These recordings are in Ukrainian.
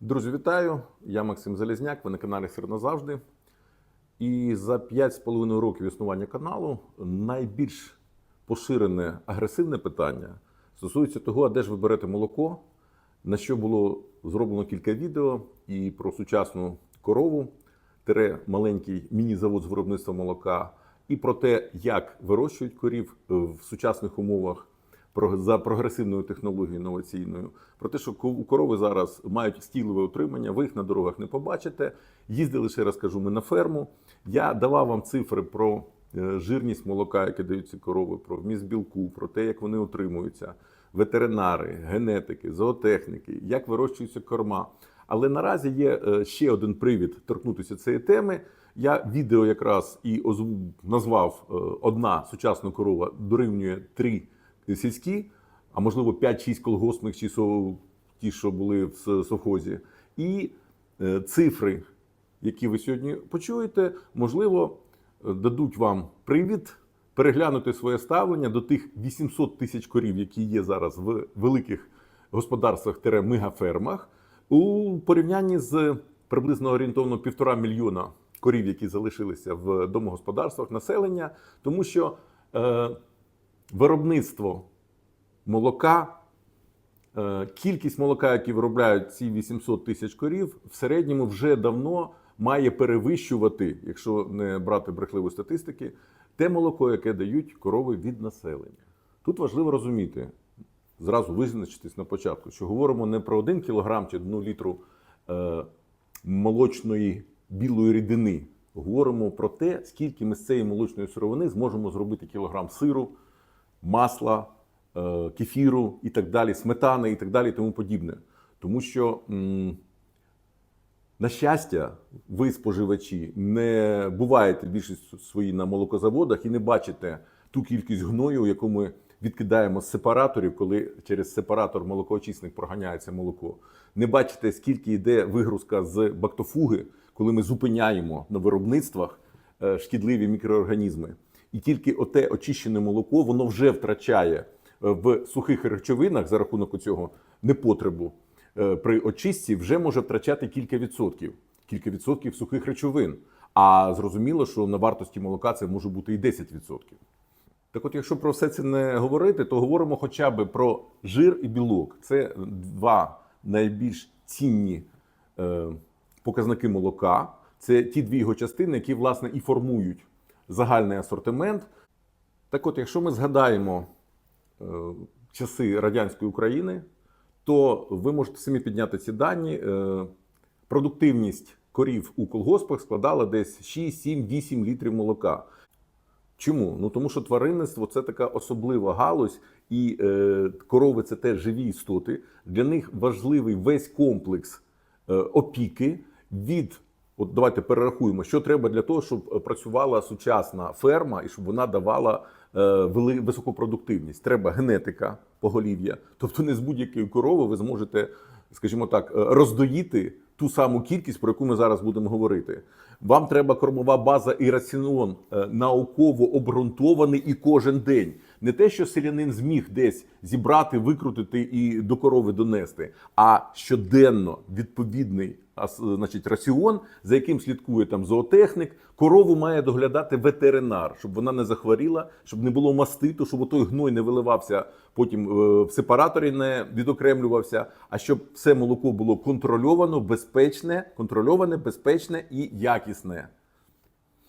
Друзі, вітаю! Я Максим Залізняк, ви на каналі Сир назавжди. І за 5,5 років існування каналу найбільш поширене агресивне питання стосується того, а де ж ви берете молоко, на що було зроблено кілька відео і про сучасну корову, тире маленький міні-завод з виробництва молока, і про те, як вирощують корів в сучасних умовах за прогресивною технологією інноваційною, про те, що корови зараз мають стілове утримання, ви їх на дорогах не побачите. Їздили ще раз кажу, ми на ферму. Я давав вам цифри про е, жирність молока, яке дають ці корови, про вміст білку, про те, як вони утримуються, ветеринари, генетики, зоотехніки, як вирощуються корма. Але наразі є е, ще один привід торкнутися цієї теми. Я відео якраз і назвав е, одна сучасна корова дорівнює три сільські, а можливо 5-6 колгоспних чи ті, що були в совхозі. І е, цифри, які ви сьогодні почуєте, можливо, е, дадуть вам привід переглянути своє ставлення до тих 800 тисяч корів, які є зараз в великих господарствах мегафермах, у порівнянні з приблизно орієнтовно півтора мільйона корів, які залишилися в домогосподарствах населення, тому що е, виробництво молока, е, кількість молока, які виробляють ці 800 тисяч корів, в середньому вже давно має перевищувати, якщо не брати брехливої статистики, те молоко, яке дають корови від населення. Тут важливо розуміти, зразу визначитись на початку, що говоримо не про 1 кілограм чи 1 літру е, молочної білої рідини. Говоримо про те, скільки ми з цієї молочної сировини зможемо зробити кілограм сиру, масла, е, кефіру і так далі, сметани і так далі, тому подібне. Тому що, на щастя, ви, споживачі, не буваєте більшість свої на молокозаводах і не бачите ту кількість гною, яку ми відкидаємо з сепараторів, коли через сепаратор молокоочисник проганяється молоко. Не бачите, скільки йде вигрузка з бактофуги, коли ми зупиняємо на виробництвах е, шкідливі мікроорганізми. І тільки оте очищене молоко воно вже втрачає е, в сухих речовинах за рахунок цього непотребу е, при очистці вже може втрачати кілька відсотків, кілька відсотків сухих речовин. А зрозуміло, що на вартості молока це може бути і 10%. Так от, якщо про все це не говорити, то говоримо хоча б про жир і білок. Це два найбільш цінні е, показники молока. Це ті дві його частини, які власне і формують загальний асортимент. Так от, якщо ми згадаємо е, часи радянської України, то ви можете самі підняти ці дані. Е, продуктивність корів у колгоспах складала десь 6, 7, 8 літрів молока. Чому? Ну тому що тваринництво це така особлива галузь, і е, корови це теж живі істоти. Для них важливий весь комплекс е, опіки від. От давайте перерахуємо, що треба для того, щоб е, працювала сучасна ферма і щоб вона давала е, високу продуктивність. Треба генетика поголів'я. Тобто не з будь-якої корови ви зможете, скажімо так, е, роздоїти ту саму кількість, про яку ми зараз будемо говорити. Вам треба кормова база і раціон науково обґрунтований і кожен день. Не те, що селянин зміг десь зібрати, викрутити і до корови донести, а щоденно відповідний значить, раціон, за яким слідкує там зоотехнік. Корову має доглядати ветеринар, щоб вона не захворіла, щоб не було маститу, щоб той гной не виливався потім е, в сепараторі, не відокремлювався, а щоб все молоко було контрольовано, безпечне, контрольоване, безпечне і якісне.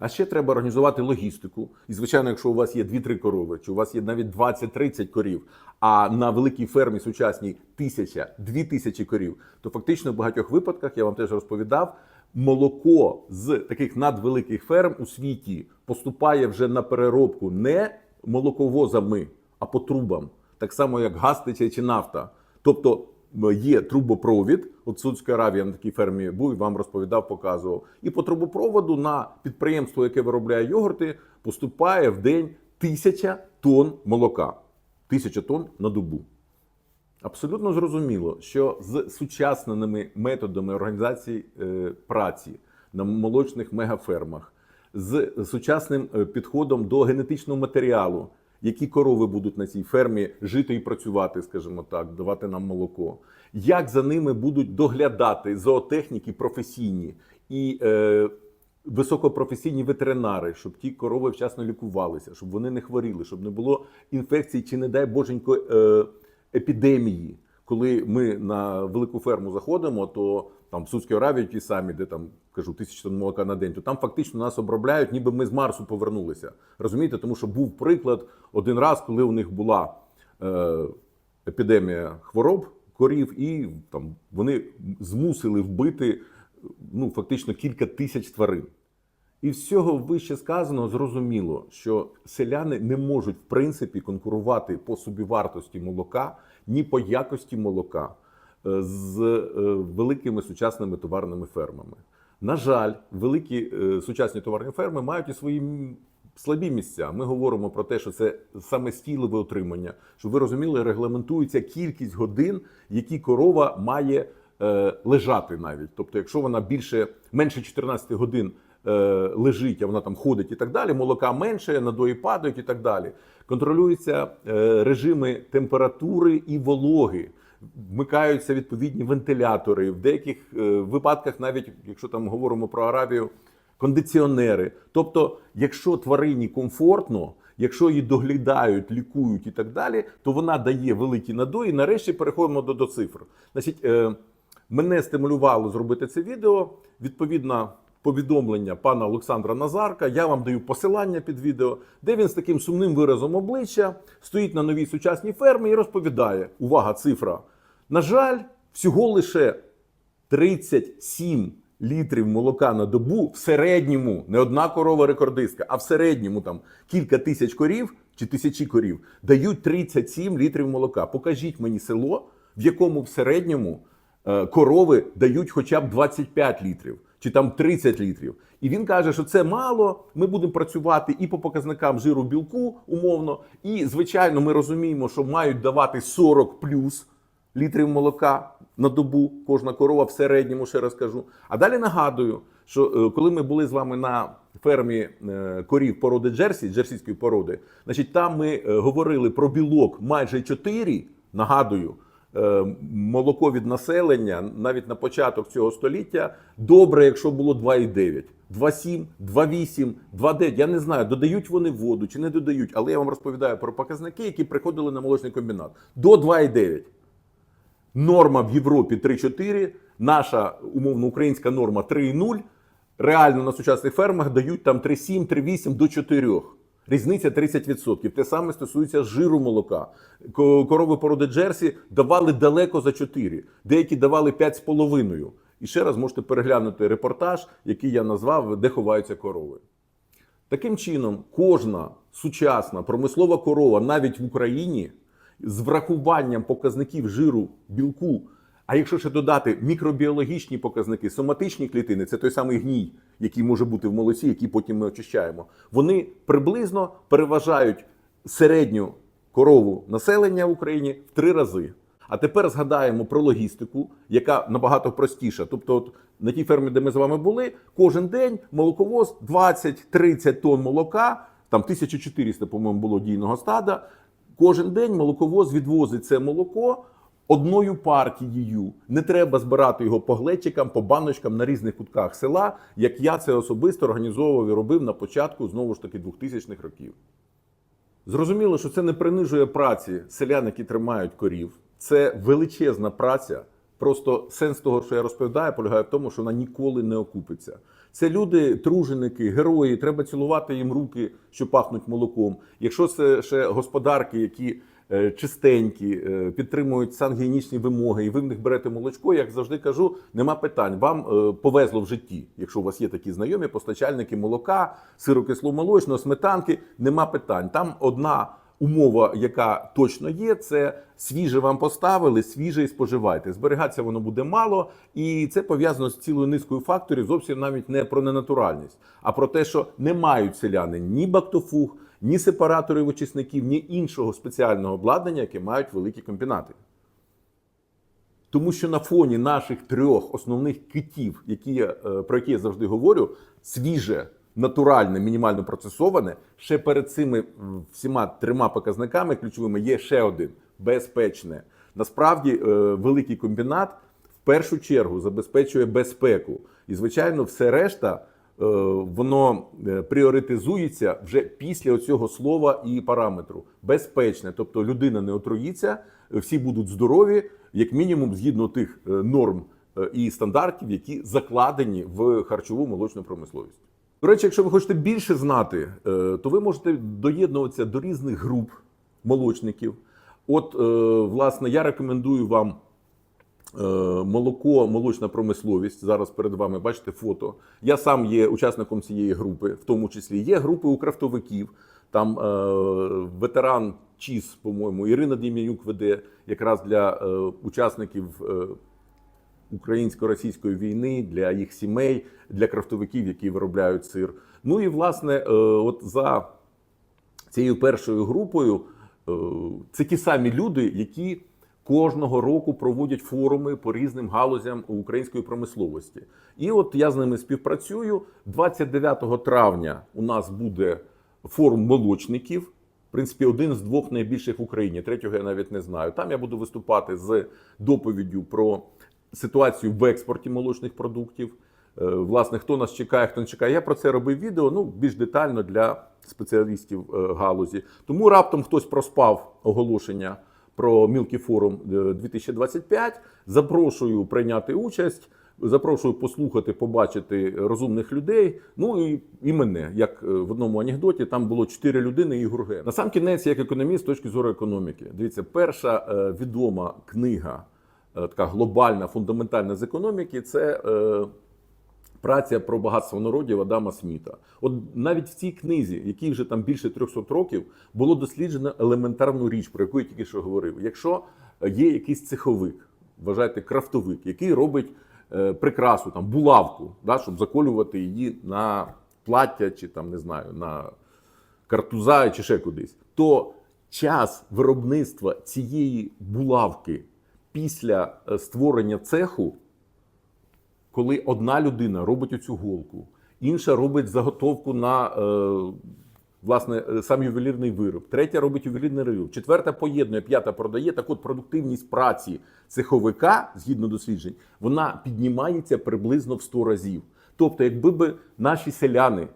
А ще треба організувати логістику. І, звичайно, якщо у вас є 2-3 корови, чи у вас є навіть 20-30 корів, а на великій фермі сучасній тисяча, дві тисячі корів, то фактично в багатьох випадках я вам теж розповідав. Молоко з таких надвеликих ферм у світі поступає вже на переробку не молоковозами, а по трубам, так само як газ тече чи нафта. Тобто є трубопровід. От Судська Аравія на такій фермі був і вам розповідав, показував. І по трубопроводу на підприємство, яке виробляє йогурти, поступає в день тисяча тонн молока. Тисяча тонн на добу. Абсолютно зрозуміло, що з сучасними методами організації е, праці на молочних мегафермах, з сучасним е, підходом до генетичного матеріалу, які корови будуть на цій фермі жити і працювати, скажімо так, давати нам молоко, як за ними будуть доглядати зоотехніки професійні і е, високопрофесійні ветеринари, щоб ті корови вчасно лікувалися, щоб вони не хворіли, щоб не було інфекцій чи, не дай боженько, е, епідемії. Коли ми на велику ферму заходимо, то там в Судській Аравії ті самі, де там кажу тисячу тонн молока на день, то там фактично нас обробляють, ніби ми з Марсу повернулися. Розумієте, тому що був приклад один раз, коли у них була е, епідемія хвороб корів, і там вони змусили вбити ну фактично кілька тисяч тварин. І з цього вище сказаного зрозуміло, що селяни не можуть в принципі конкурувати по собівартості молока ні по якості молока з е, великими сучасними товарними фермами. На жаль, великі е, сучасні товарні ферми мають і свої слабі місця. Ми говоримо про те, що це саме стійливе отримання. Щоб ви розуміли, регламентується кількість годин, які корова має е, лежати навіть. Тобто, якщо вона більше менше 14 годин е, лежить, а вона там ходить і так далі, молока менше, надої падають і так далі. Контролюються е, режими температури і вологи. Вмикаються відповідні вентилятори. В деяких е, випадках, навіть якщо там говоримо про Аравію, кондиціонери. Тобто, якщо тварині комфортно, якщо її доглядають, лікують і так далі, то вона дає великі надої. Нарешті переходимо до, до цифр. Значить, е, мене стимулювало зробити це відео. Відповідно, повідомлення пана Олександра Назарка. Я вам даю посилання під відео, де він з таким сумним виразом обличчя стоїть на новій сучасній фермі і розповідає: увага, цифра. На жаль, всього лише 37 літрів молока на добу в середньому, не одна корова рекордистка, а в середньому там кілька тисяч корів чи тисячі корів дають 37 літрів молока. Покажіть мені село, в якому в середньому е, корови дають хоча б 25 літрів чи там 30 літрів. І він каже, що це мало. Ми будемо працювати і по показникам жиру білку умовно. І звичайно, ми розуміємо, що мають давати 40 плюс літрів молока на добу кожна корова в середньому, ще раз кажу. А далі нагадую, що е, коли ми були з вами на фермі е, корів породи Джерсі, джерсійської породи, значить там ми е, говорили про білок майже 4, нагадую. Е, Молоко від населення навіть на початок цього століття добре, якщо було 2,9, 2,7, 2,8, 2,9. Я не знаю, додають вони воду чи не додають, але я вам розповідаю про показники, які приходили на молочний комбінат. До 2,9. Норма в Європі 3,4, наша умовно українська норма 3,0. Реально на сучасних фермах дають там 3,7, 3,8 до 4. Різниця 30%. Те саме стосується жиру молока. Корови породи Джерсі давали далеко за 4, деякі давали 5,5. І ще раз можете переглянути репортаж, який я назвав Де ховаються корови. Таким чином, кожна сучасна промислова корова, навіть в Україні, з врахуванням показників жиру, білку. А якщо ще додати мікробіологічні показники, соматичні клітини, це той самий гній, який може бути в молоці, який потім ми очищаємо, вони приблизно переважають середню корову населення в Україні в три рази. А тепер згадаємо про логістику, яка набагато простіша. Тобто, от на тій фермі, де ми з вами були, кожен день молоковоз 20-30 тонн молока, там 1400, по-моєму, було дійного стада. Кожен день молоковоз відвозить це молоко одною партією. Не треба збирати його по глечикам, по баночкам на різних кутках села, як я це особисто організовував і робив на початку знову ж таки 2000-х років. Зрозуміло, що це не принижує праці селян, які тримають корів. Це величезна праця. Просто сенс того, що я розповідаю, полягає в тому, що вона ніколи не окупиться. Це люди, труженики, герої. Треба цілувати їм руки, що пахнуть молоком. Якщо це ще господарки, які чистенькі, е, підтримують сангігієнічні вимоги, і ви в них берете молочко, як завжди кажу, нема питань. Вам е, повезло в житті, якщо у вас є такі знайомі постачальники молока, сирокисломолочного, сметанки, нема питань. Там одна умова, яка точно є, це свіже вам поставили, свіже і споживайте. Зберігатися воно буде мало, і це пов'язано з цілою низкою факторів, зовсім навіть не про ненатуральність, а про те, що не мають селяни ні бактофуг, ні сепараторів очисників, ні іншого спеціального обладнання, яке мають великі комбінати. Тому що на фоні наших трьох основних китів, які я, е, про які я завжди говорю, свіже, натуральне, мінімально процесоване, ще перед цими всіма трьома показниками ключовими є ще один безпечне. Насправді, е, великий комбінат в першу чергу забезпечує безпеку. І, звичайно, все решта воно е, пріоритизується вже після цього слова і параметру. Безпечне, тобто людина не отруїться, всі будуть здорові, як мінімум, згідно тих е, норм е, і стандартів, які закладені в харчову молочну промисловість. До речі, якщо ви хочете більше знати, е, то ви можете доєднуватися до різних груп молочників. От, е, власне, я рекомендую вам е, молоко, молочна промисловість. Зараз перед вами бачите фото. Я сам є учасником цієї групи, в тому числі є групи у крафтовиків. Там е, ветеран ЧІС, по-моєму, Ірина Дім'янюк веде якраз для е, учасників е, українсько-російської війни, для їх сімей, для крафтовиків, які виробляють сир. Ну і власне, е, от за цією першою групою е, це ті самі люди, які кожного року проводять форуми по різним галузям української промисловості. І от я з ними співпрацюю. 29 травня у нас буде форум молочників. В принципі, один з двох найбільших в Україні. Третього я навіть не знаю. Там я буду виступати з доповіддю про ситуацію в експорті молочних продуктів. Е, Власне, хто нас чекає, хто не чекає. Я про це робив відео ну, більш детально для спеціалістів е, галузі. Тому раптом хтось проспав оголошення про Мілкі Форум е, 2025. Запрошую прийняти участь. Запрошую послухати, побачити розумних людей. Ну і, і мене, як е, в одному анекдоті, там було чотири людини і Гурген. На сам кінець, як економіст, з точки зору економіки, дивіться, перша е, відома книга, е, така глобальна, фундаментальна з економіки, це праця про багатство народів Адама Сміта. От навіть в цій книзі, якій вже там більше 300 років, було досліджено елементарну річ, про яку я тільки що говорив. Якщо є якийсь цеховик, вважайте крафтовик, який робить е, прикрасу, там булавку, да, щоб заколювати її на плаття чи там не знаю, на картуза чи ще кудись, то час виробництва цієї булавки після е, створення цеху коли одна людина робить оцю голку, інша робить заготовку на е, власне е, сам ювелірний вироб, третя робить ювелірний вироб, четверта поєднує, п'ята продає. Так от продуктивність праці цеховика, згідно досліджень, вона піднімається приблизно в 100 разів. Тобто, якби би наші селяни.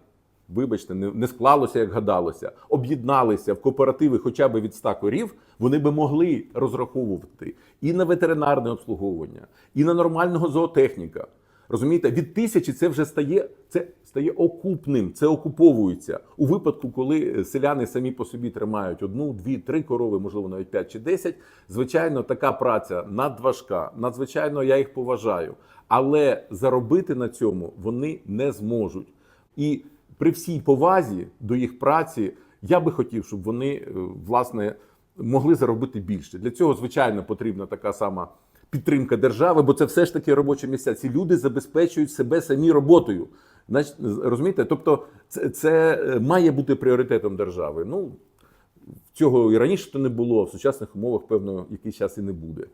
Вибачте, не, не склалося, як гадалося, об'єдналися в кооперативи хоча б від 100 корів, вони би могли розраховувати і на ветеринарне обслуговування, і на нормального зоотехніка. Розумієте, від тисячі це вже стає, це стає окупним, це окуповується. У випадку, коли селяни самі по собі тримають одну, дві, три корови, можливо, навіть 5 чи 10, звичайно, така праця надважка. Надзвичайно я їх поважаю. Але заробити на цьому вони не зможуть. І при всій повазі до їх праці я би хотів, щоб вони е, власне могли заробити більше. Для цього, звичайно, потрібна така сама підтримка держави, бо це все ж таки робочі місця. Ці люди забезпечують себе самі роботою. Значить, розумієте? Тобто, це, це е, має бути пріоритетом держави. Ну цього і раніше то не було, в сучасних умовах, певно, якийсь час і не буде.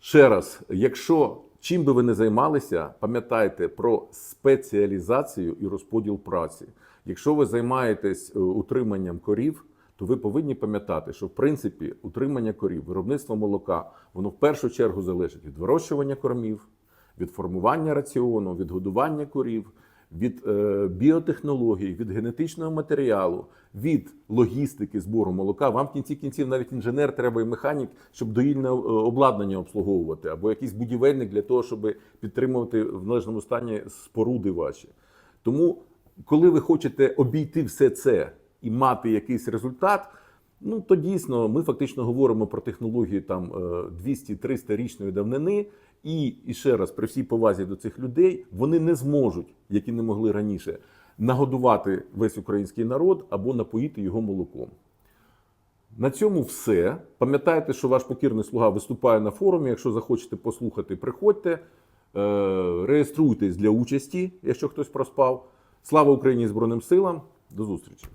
Ще раз, якщо чим би ви не займалися, пам'ятайте про спеціалізацію і розподіл праці. Якщо ви займаєтесь е, утриманням корів, то ви повинні пам'ятати, що в принципі утримання корів, виробництво молока, воно в першу чергу залежить від вирощування кормів, від формування раціону, від годування корів, від е, біотехнологій, від генетичного матеріалу, від логістики збору молока. Вам в кінці кінців навіть інженер треба і механік, щоб доїльне е, обладнання обслуговувати, або якийсь будівельник для того, щоб підтримувати в належному стані споруди ваші. Тому, коли ви хочете обійти все це і мати якийсь результат. Ну, то дійсно ми фактично говоримо про технології там 200-300 річної давнини, і, і ще раз, при всій повазі до цих людей, вони не зможуть, як і не могли раніше, нагодувати весь український народ або напоїти його молоком. На цьому все. Пам'ятайте, що ваш покірний слуга виступає на форумі. Якщо захочете послухати, приходьте, е, реєструйтесь для участі, якщо хтось проспав. Слава Україні Збройним силам! До зустрічі!